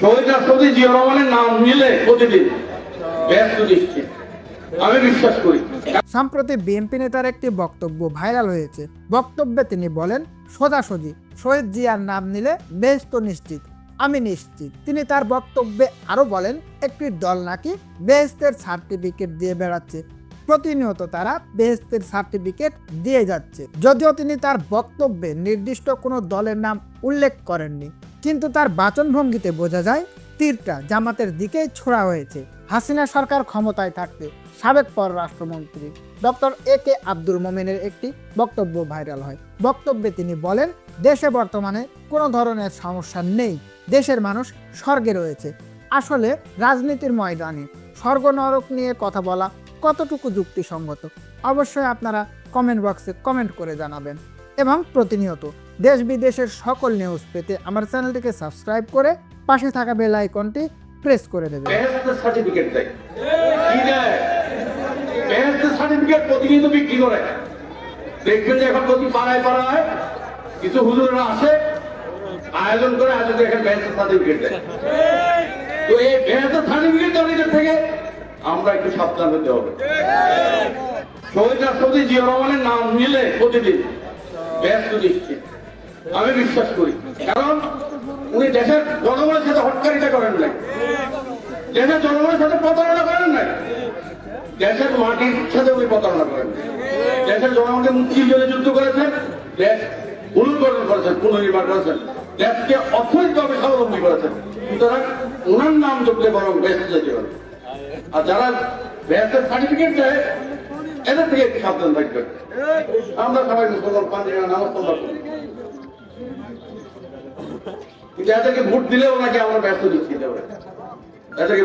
শহীদ রাষ্ট্রপতি জিয়া রহমানের নাম প্রতিদিন বিএনপি নেতার একটি বক্তব্য ভাইরাল হয়েছে। বক্তব্যে তিনি বলেন সোজাসুজি শহীদ জিয়ার নাম নিলে বেশ তো নিশ্চিত, আমি নিশ্চিত। তিনি তার বক্তব্যে আরও বলেন, একটি দল নাকি বেহেস্তের সার্টিফিকেট দিয়ে বেড়াচ্ছে। প্রতিনিয়ত তারা বেহেস্তের সার্টিফিকেট দিয়ে যাচ্ছে। যদিও তিনি তার বক্তব্যে নির্দিষ্ট কোনো দলের নাম উল্লেখ করেননি। কিন্তু তার বাচনভঙ্গিতে বোঝা যায়, তীরটা জামাতের দিকেই ছোড়া হয়েছে। হাসিনা সরকার ক্ষমতায় থাকতে সাবেক পররাষ্ট্রমন্ত্রী ডক্টর এ কে আব্দুল মোমেনের একটি বক্তব্য ভাইরাল হয়। বক্তব্যে তিনি বলেন, দেশে বর্তমানে কোনো ধরনের সমস্যা নেই, দেশের মানুষ স্বর্গে রয়েছে। আসলে রাজনীতির ময়দানে স্বর্গ নরক নিয়ে কথা বলা কতটুকু যুক্তিসঙ্গত? অবশ্যই আপনারা কমেন্ট বক্সে কমেন্ট করে জানাবেন। এবং প্রতিনিয়ত দেশ বিদেশের সকল নিউজ পেতে আমার চ্যানেলটিকে সাবস্ক্রাইব করে পাশে থাকা বেল আইকনটি প্রেস করে বেহেস্তের সার্টিফিকেট দেখবেন যে এখন প্রতি পাড়ায় পাড়ায় কিছু হুজুররা আসে, আয়োজন করে এখানে সার্টিফিকেট দেয়। তো এই সার্টিফিকেট দেওয়ার থেকে আমরা একটু সাবধান হতে হবে। শহীদ রাষ্ট্রপতি জিয়া রহমানের নাম নিলে প্রতিদিন ব্যস্ত নিশ্চিত। আমি বিশ্বাস করি। কারণ উনি দেশের জনগণের সাথে হটকারিতা করেন নাই। দেশের জনগণের সাথে প্রতারণা করেন নাই। দেশের মাটির সাথে উনি প্রতারণা করেন দেশের জনগণকে মুক্তির জন্য যুদ্ধ করেছেন, দেশ পুনর্গঠন করেছেন, পুনর্নির্মাণ করেছেন, দেশকে অর্থনৈতিকভাবে স্বাবলম্বী করেছেন। সুতরাং ওনার নাম যোগলে বরং ব্যস্ত পারে আর যারা ব্যস্তের সার্টিফিকেট দেয়, এদের থেকে একটু সাবধান থাকবেন। আমরা সবাই মুসলমান পাঁচ নামাজ করি। কিন্তু ভোট আমরা ব্যস্ত দিচ্ছি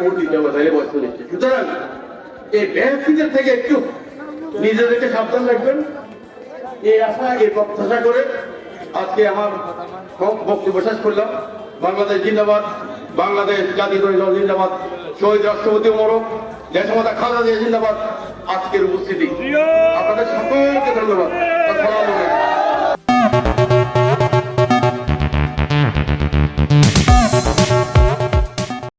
ভোট দিতে তাহলে ব্যস্ত সুতরাং এই থেকে একটু নিজেদেরকে সাবধান রাখবেন। এই আশা, এই প্রত্যাশা করে আজকে আমার বক্তব্য শেষ করলাম। বাংলাদেশ জিন্দাবাদ, বাংলাদেশ জাতীয় দল জিন্দাবাদ, শহীদ রাষ্ট্রপতি মোরক, দেশমাতা খালেদা জিন্দাবাদ। আজকের উপস্থিতি। আপনাদের সকলকে ধন্যবাদ।